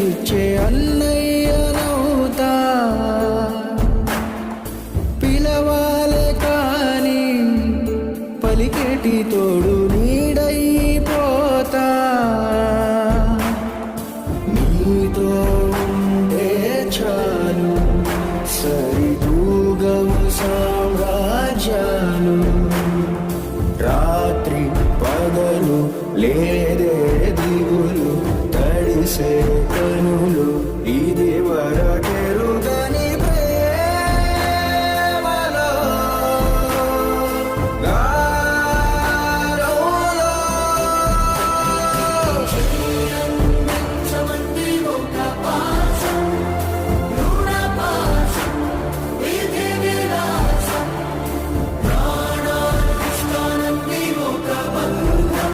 ఇచ్చే అన్నయ్యనవుతా పిలవాలే కానీ పలికేటి తోడు నీడైపోతా. నీతో ఉంటే చాలు సరిదూగవు సామ్రాజ్యాలు. రాత్రి పగలు లేదేది మెరిసే కనులు ఇది